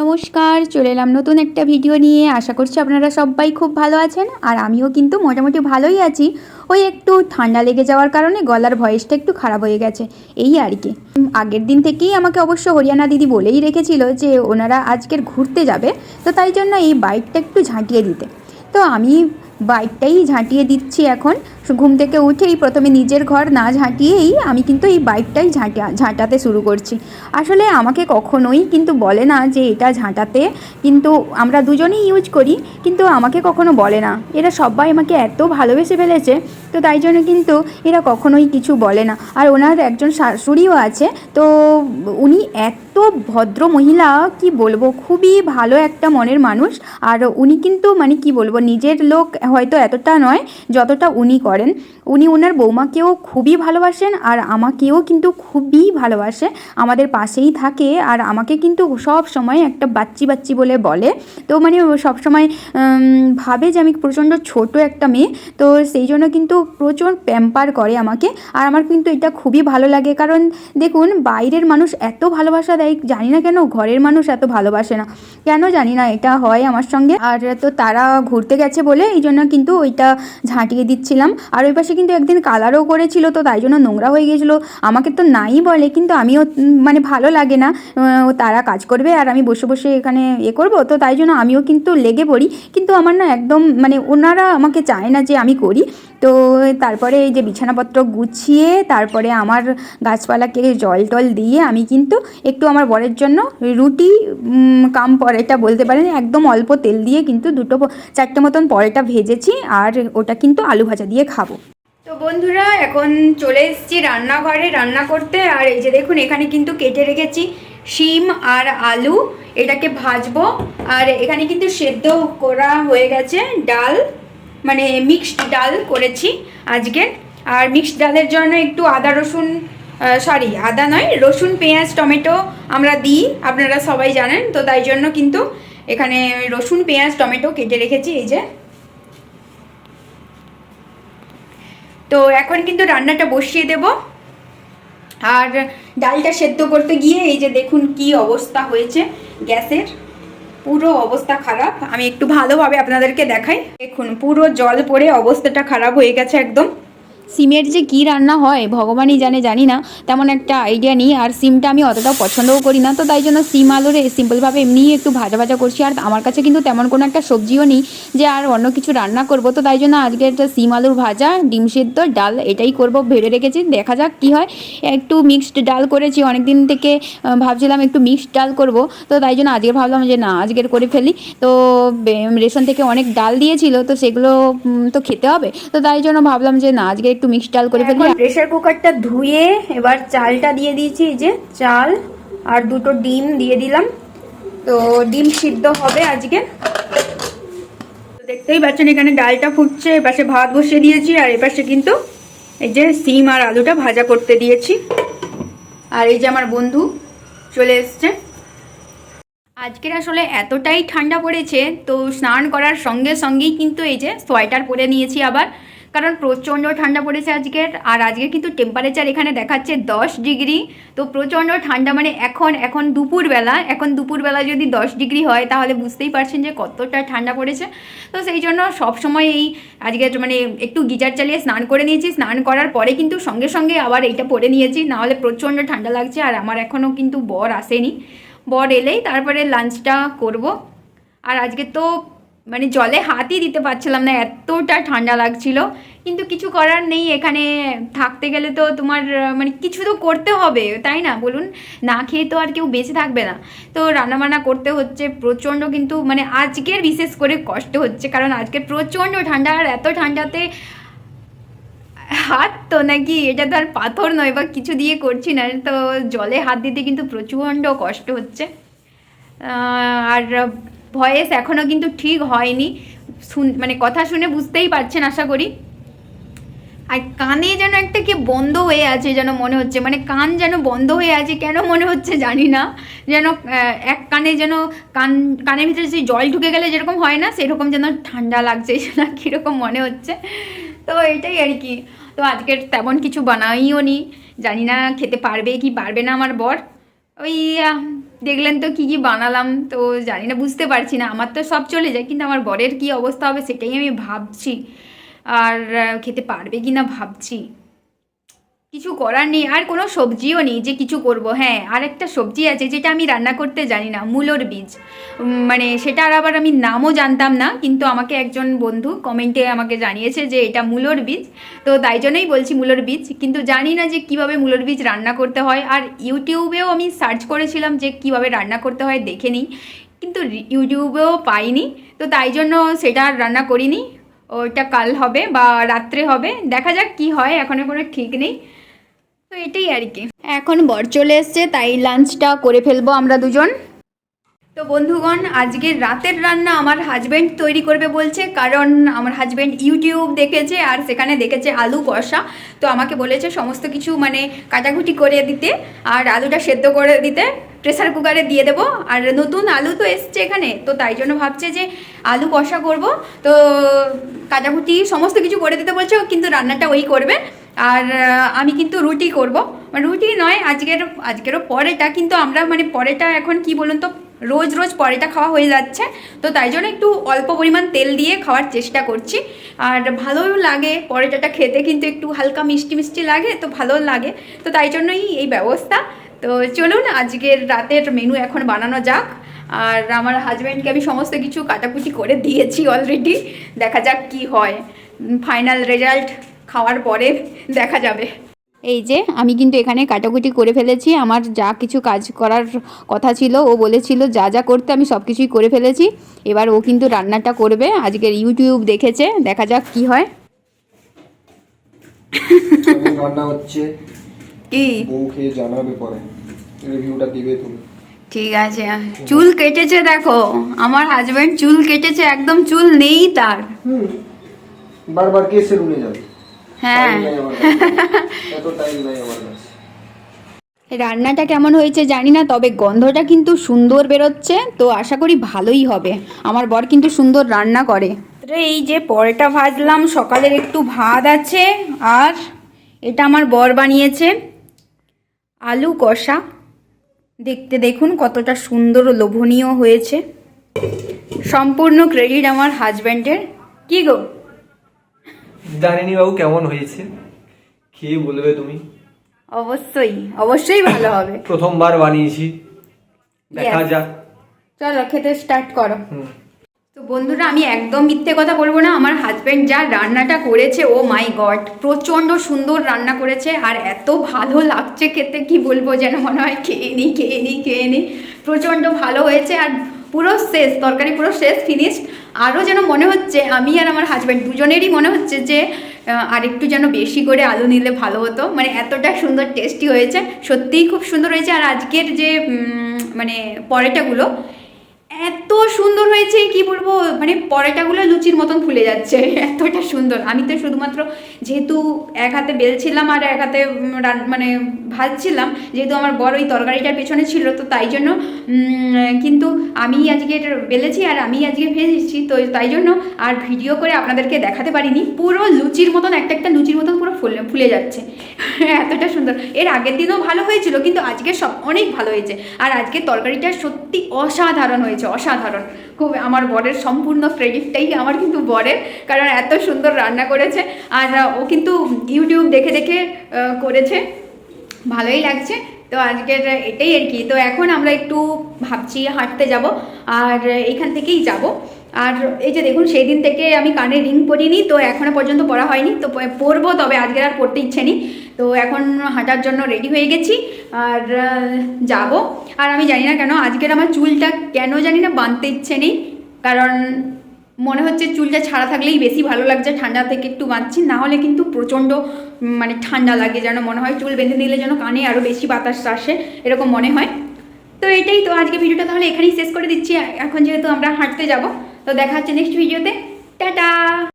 নমস্কার, চলে এলাম নতুন একটা ভিডিও নিয়ে। আশা করছি আপনারা সবাই খুব ভালো আছেন আর আমিও কিন্তু মোটামুটি ভালোই আছি। ওই একটু ঠান্ডা লেগে যাওয়ার কারণে গলার ভয়েসটা একটু খারাপ হয়ে গেছে। এই আর কি। আগের দিন থেকেই আমাকে অবশ্য হরিয়ানা দিদি বলেই রেখেছিল যে ওনারা আজকের ঘুরতে যাবে, তো তাই জন্য এই বাইকটা একটু ঝাঁটিয়ে দিতে। তো আমি বাইকটাই ঝাঁটিয়ে দিচ্ছি এখন। ঘুম থেকে উঠেই প্রথমে নিজের ঘর না ঝাঁটিয়েই আমি কিন্তু এই বাইকটাই ঝাঁটা, ঝাঁটাতে শুরু করছি। আসলে আমাকে কখনোই কিন্তু বলে না যে এটা ঝাঁটাতে, কিন্তু আমরা দুজনেই ইউজ করি, কিন্তু আমাকে কখনো বলে না। এরা সবাই আমাকে এত ভালোবেসে ফেলেছে, তো তাই জন্য কিন্তু এরা কখনোই কিছু বলে না। আর ওনার একজন শাশুড়িও আছে, তো উনি এত ভদ্র মহিলা, কি বলব, খুবই ভালো একটা মনের মানুষ। আর উনি কিন্তু মানে কি বলব, নিজের লোক হয়তো এতটা নয়, যতটা উনি করেন। উনি ওনার বৌমাকেও খুবই ভালোবাসেন আর আমাকেও কিন্তু খুবই ভালোবাসে। আমাদের পাশেই থাকে আর আমাকে কিন্তু সব সময় একটা বাচ্চি বাচ্চি বলে বলে। তো মানে সব সময় ভাবে যে আমি প্রচণ্ড ছোট একটা মেয়ে। তো সেই জন্য কিন্তু প্রচুর প্যাম্পার করে আমাকে। আর আমার কিন্তু এটা খুবই ভালো লাগে। কারণ দেখুন, বাইরের মানুষ এত ভালোবাসা দেয়, জানি না কেন ঘরের মানুষ এত ভালোবাসে না। কেন জানি না, এটা হয় আমার সঙ্গে। আর তো তারা ঘুরতে গেছে বলে, এই জন্য কিন্তু ওইটা ঝাঁটিয়ে দিচ্ছিলাম। আর ওই পাশে কিন্তু একদিন কালারও করেছিল তো তাই জন্য নোংরা হয়ে গিয়েছিল আমাকে তো নাই বলে কিন্তু আমিও মানে ভালো লাগে না। আহ, তারা কাজ করবে আর আমি বসে বসে এখানে এ করব তো তাই জন্য আমিও কিন্তু লেগে পড়ি। কিন্তু আমার না একদম মানে ওনারা আমাকে চায় না যে আমি করি। তো তারপরে এই যে বিছানাপত্র গুছিয়ে তারপরে আমার গাছপালাকে জল টল দিয়ে আমি কিন্তু একটু আমার বরের জন্য রুটি কাম পরেটা বলতে পারেন একদম অল্প তেল দিয়ে কিন্তু দুটো চারটে মতন পরেটা ভেজেছি আর ওটা কিন্তু আলু ভাজা দিয়ে খাব। তো বন্ধুরা, এখন চলে এসেছি রান্নাঘরে রান্না করতে। আর এই যে দেখুন, এখানে কিন্তু কেটে রেখেছি শিম আর আলু। এটাকে ভাজবো। আর এখানে কিন্তু সেদ্ধ করা হয়ে গেছে ডাল। মানে মিক্সড ডাল করেছি আজকে। আর মিক্সড ডালের জন্য একটু আদা, রসুন সরি আদা নয়, রসুন, পেঁয়াজ, টমেটো আমরা দিই। আপনারা সবাই জানেন। তো তাই জন্য কিন্তু এখানে রসুন, পেঁয়াজ, টমেটো কেটে রেখেছি। এই যে তো এখন কিন্তু রান্নাটা বসিয়ে দেব। আর ডালটা সেদ্ধ করতে গিয়ে এই যে দেখুন কি অবস্থা হয়েছে, গ্যাসের পুরো অবস্থা খারাপ। আমি একটু ভালোভাবে আপনাদেরকে দেখাই। দেখুন পুরো জল পড়ে অবস্থাটা খারাপ হয়ে গেছে একদম। সিমের যে কী রান্না হয়, ভগবানই জানে, জানি না। তেমন একটা আইডিয়া নেই। আর সিমটা আমি অতটাও পছন্দও করি না। তো তাই জন্য সিম আলুরে সিম্পলভাবে এমনিই একটু ভাজা ভাজা করছি। আর আমার কাছে কিন্তু তেমন কোনো একটা সবজিও নেই যে আর অন্য কিছু রান্না করব। তো তাই জন্য আজকে একটা সিম আলুর ভাজা, ডিম সেদ্ধ, ডাল এটাই করব ভেবে রেখেছি। দেখা যাক কী হয়। একটু মিক্সড ডাল করেছি। অনেক দিন থেকে ভাবছিলাম একটু মিক্সড ডাল করব। তো তাই জন্য আজকে ভাবলাম যে না, আজকের করে ফেলি। তো রেশন থেকে অনেক ডাল দিয়েছিল। তো সেগুলো তো খেতে হবে। তো তাই জন্য ভাবলাম যে না, আজকে একটু মিক্সড ডাল করে ফেলি। প্রেশার কুকারটা ধুয়ে এবার চালটা দিয়ে দিয়েছি এই যে চাল আর দুটো ডিম দিয়ে দিলাম। তো ডিম সিদ্ধ হবে আজকে। তো দেখতেই পাচ্ছেন এখানে ডালটা ফুটছে এপাশে ভাত বসিয়ে দিয়েছি আর এপাশে কিন্তু এই যে সিম আর আলুটা ভাজা করতে দিয়েছি। আর এই যে আমার বন্ধু চলে এসছে। আজকের আসলে এতটাই ঠান্ডা পড়েছে তো স্নান করার সঙ্গে সঙ্গেই কিন্তু এই যে সোয়েটার পরে নিয়েছি আবার। কারণ প্রচণ্ড ঠান্ডা পড়েছে আজকের, আর আজকে কিন্তু টেম্পারেচার এখানে দেখাচ্ছে দশ ডিগ্রি। তো প্রচণ্ড ঠান্ডা মানে এখন এখন দুপুরবেলা এখন দুপুরবেলা যদি দশ ডিগ্রি হয়, তাহলে বুঝতেই পারছেন যে কতটা ঠান্ডা পড়েছে। তো সেই জন্য সবসময় এই আজকে মানে একটু গিজার চালিয়ে স্নান করে নিয়েছি। স্নান করার পরে কিন্তু সঙ্গে সঙ্গে আবার এইটা পরে নিয়েছি। নাহলে প্রচণ্ড ঠান্ডা লাগছে, আর আমার এখনও কিন্তু বর আসেনি। বর এলেই তারপরে লাঞ্চটা করব। আর আজকে তো মানে জলে হাতই দিতে পারছিলাম না, এতটা ঠান্ডা লাগছিল। কিন্তু কিছু করার নেই, এখানে থাকতে গেলে তো তোমার মানে কিছু তো করতে হবে, তাই না? বলুন, না খেয়ে তো আর কেউ বেঁচে থাকবে না। তো রান্নাবান্না করতে হচ্ছে, প্রচণ্ড কিন্তু মানে আজকের বিশেষ করে কষ্ট হচ্ছে, কারণ আজকে প্রচণ্ড ঠান্ডা, আর এত ঠান্ডাতে হাত তো নাকি, এটা তো আর পাথর নয় বা কিছু দিয়ে করছি না, তো জলে হাত দিতে কিন্তু প্রচণ্ড কষ্ট হচ্ছে। আর ভয়েস এখনও কিন্তু ঠিক হয়নি। শুন মানে কথা শুনে বুঝতেই পারছেন, আশা করি। আর কানে যেন একটা কি বন্ধ হয়ে আছে যেন মনে হচ্ছে মানে কান যেন বন্ধ হয়ে আছে, কেন মনে হচ্ছে জানি না। যেন এক কানে যেন কান, কানের ভিতরে সেই জল ঢুকে গেলে যেরকম হয় না, সেরকম যেন ঠান্ডা লাগছে না কীরকম মনে হচ্ছে। তো এটাই আর কি। তো আজকের তেমন কিছু বানাইও নি। জানি না খেতে পারবে কি পারবে না আমার বর। ওই দেখলেন তো কি কি বানালাম তো জানি না, বুঝতে পারছি না। আমার তো সব চলে যায়, কিন্তু আমার বরের কি অবস্থা হবে সেটাই আমি ভাবছি। আর খেতে পারবে কি না ভাবছি। কিছু করার নেই, আর কোনো সবজিও নেই যে কিছু করব। হ্যাঁ আর একটা সবজি আছে যেটা আমি রান্না করতে জানি না, মূলোর বীজ। মানে সেটা আর আবার আমি নামও জানতাম না, কিন্তু আমাকে একজন বন্ধু কমেন্টে আমাকে জানিয়েছে যে এটা মূলোর বীজ। তো তাই জন্যই বলছি মূলোর বীজ, কিন্তু জানি না যে কীভাবে মূলোর বীজ রান্না করতে হয়। আর ইউটিউবেও আমি সার্চ করেছিলাম যে কীভাবে রান্না করতে হয়, দেখে নিই। কিন্তু ইউটিউবেও পাইনি, তো তাই জন্য সেটা আর রান্না করিনি। ওটা কাল হবে বা রাত্রে হবে, দেখা যাক কি হয় এখনও কোনো ঠিক নেই। তো এটাই আর কি। এখন বর চলে এসছে, তাই লাঞ্চটা করে ফেলব আমরা দুজন। তো বন্ধুগণ আজকে রাতের রান্না আমার হাজব্যান্ড তৈরি করবে বলছে, কারণ আমার হাজব্যান্ড ইউটিউব দেখেছে আর সেখানে দেখেছে আলু কষা। তো আমাকে বলেছে সমস্ত কিছু মানে কাটাকুটি করে দিতে আর আলুটা সেদ্ধ করে দিতে প্রেসার কুকারে দিয়ে দেবো। আর নতুন আলু তো এসছে এখানে, তো তাই জন্য ভাবছে যে আলু কষা করব। তো কাটাকুটি সমস্ত কিছু করে দিতে বলছে, কিন্তু রান্নাটা ওই করবে। আর আমি কিন্তু রুটি করব। রুটি নয়, আজকের, আজকেরও পরেটা, কিন্তু আমরা মানে পরেটা এখন কি বলুন তো, রোজ রোজ পরেটা খাওয়া হয়ে যাচ্ছে। তো তাই জন্য একটু অল্প পরিমাণ তেল দিয়ে খাওয়ার চেষ্টা করছি। আর ভালোও লাগে পরেটাটা খেতে, কিন্তু একটু হালকা মিষ্টি মিষ্টি লাগে, তো ভালো লাগে। তো তাই জন্যই এই ব্যবস্থা। তো চলুন, আজকের রাতের মেনু এখন বানানো যাক। আর আমার হাজব্যান্ডকে আমি সমস্ত কিছু কাটাকুটি করে দিয়েছি অলরেডি দেখা যাক কি হয়। ফাইনাল রেজাল্ট খাওয়ার পরে দেখা যাবে। এই যে আমি কিন্তু এখানে কাটাকুটি করে ফেলেছি। আমার যা কিছু কাজ করার কথা ছিল ও বলেছিল যা যা করতে আমি সব কিছুই করে ফেলেছি। এবার ও কিন্তু রান্নাটা করবে। আজকের ইউটিউব দেখেছে দেখা যাক কি হয়। কেমন রান্না হচ্ছে কি? বউ জানাবে পরে। রিভিউটা দিবে তুমি। ঠিক আছে। চুল কেটেছে দেখো। আমার হাজব্যান্ড চুল কেটেছে একদম চুল নেই তার। হুম। বারবার কে সেলুনে যাবে। হ্যাঁ। Time নাই আমার কাছে। এত টাইম নাই আমার কাছে। রান্নাটা কেমন হয়েছে জানি না তবে গন্ধটা কিন্তু সুন্দর বেরোচ্ছে তো আশা করি ভালোই হবে। আমার বর কিন্তু সুন্দর রান্না করে। এই যে পরোটা ভাজলাম সকালের একটু ভাত আছে আর এটা আমার বর বানিয়েছে আলু কষা। দেখতে দেখুন কতটা সুন্দর ও লোভনীয় হয়েছে। সম্পূর্ণ ক্রেডিট আমার হাজব্যান্ডের কি গো? জানিনি বাবু কেমন হয়েছে? খেয়ে বলবে তুমি? অবশ্যই অবশ্যই ভালো হবে। প্রথমবার বানিয়েছি। দেখা যাক। চলো খেতে স্টার্ট করো। তো বন্ধুরা আমি একদম মিথ্যে কথা বলব না। আমার হাজব্যান্ড যা রান্নাটা করেছে ও মাই গড প্রচণ্ড সুন্দর রান্না করেছে আর এত ভালো লাগছে খেতে কি বলব যেন মনে হয় খেয়ে নি খেয়ে নি খেয়ে নি। প্রচণ্ড ভালো হয়েছে আর পুরো শেষ, তরকারি পুরো শেষ ফিনিশড আরও যেন মনে হচ্ছে, আমি আর আমার হাজব্যান্ড দুজনেরই মনে হচ্ছে যে আর একটু যেন বেশি করে আলু নিলে ভালো হতো। মানে এতটা সুন্দর টেস্টি হয়েছে। সত্যিই খুব সুন্দর হয়েছে। আর আজকের যে মানে পরেটাগুলো, এত সুন্দর হয়েছে, কি বলব? মানে পরোটাগুলো লুচির মতন ফুলে যাচ্ছে, এতটা সুন্দর। আমি তো শুধুমাত্র যেহেতু এক হাতে বেলছিলাম আর এক হাতে মানে ভাজছিলাম, যেহেতু আমার বড় ওই তরকারিটার পেছনে ছিল, তো তাই জন্য কিন্তু আমি আজকে এটা বেলেছি আর আমি আজকে ভেজেছি, তো তাই জন্য আর ভিডিও করে আপনাদেরকে দেখাতে পারিনি। পুরো লুচির মতন, একটা একটা লুচির মতন পুরো ফুলে ফুলে যাচ্ছে। এতটা সুন্দর। এর আগের দিনও ভালো হয়েছিল, কিন্তু আজকে সব অনেক ভালো হয়েছে। আর আজকে তরকারিটা সত্যি অসাধারণ হয়েছে, অসাধারণ। খুব আমার বরের সম্পূর্ণ ক্রেডিটটাই আমার কিন্তু বরের, কারণ এত সুন্দর রান্না করেছে। আর ও কিন্তু ইউটিউব দেখে দেখে করেছে। ভালোই লাগছে। তো আজকের এটাই আর কি। তো এখন আমরা একটু ভাবছি হাঁটতে যাব, আর এখান থেকেই যাব। আর এই যে দেখুন, সেই দিন থেকে আমি কানে রিং পরিনি, তো এখনও পর্যন্ত পড়া হয়নি। তো পরবো তবে আজকের আর পড়তে ইচ্ছে নেই। তো এখন হাঁটার জন্য রেডি হয়ে গেছি, আর যাব। আর আমি জানি না কেন, আজকের আমার চুলটা কেন জানি না বাঁধতে ইচ্ছে নেই, কারণ মনে হচ্ছে চুলটা ছাড়া থাকলেই বেশি ভালো লাগছে, ঠান্ডা থেকে একটু বাঁচছি, না হলে কিন্তু প্রচণ্ড মানে ঠান্ডা লাগে, যেন মনে হয় চুল বেঁধে দিলে যেন কানে আরও বেশি বাতাস আসে, এরকম মনে হয়। তো এটাই তো আজকে ভিডিওটা, তাহলে এখানেই শেষ করে দিচ্ছি এখন যেহেতু আমরা হাঁটতে যাব, তো দেখা হচ্ছে নেক্সট ভিডিওতে টাটা!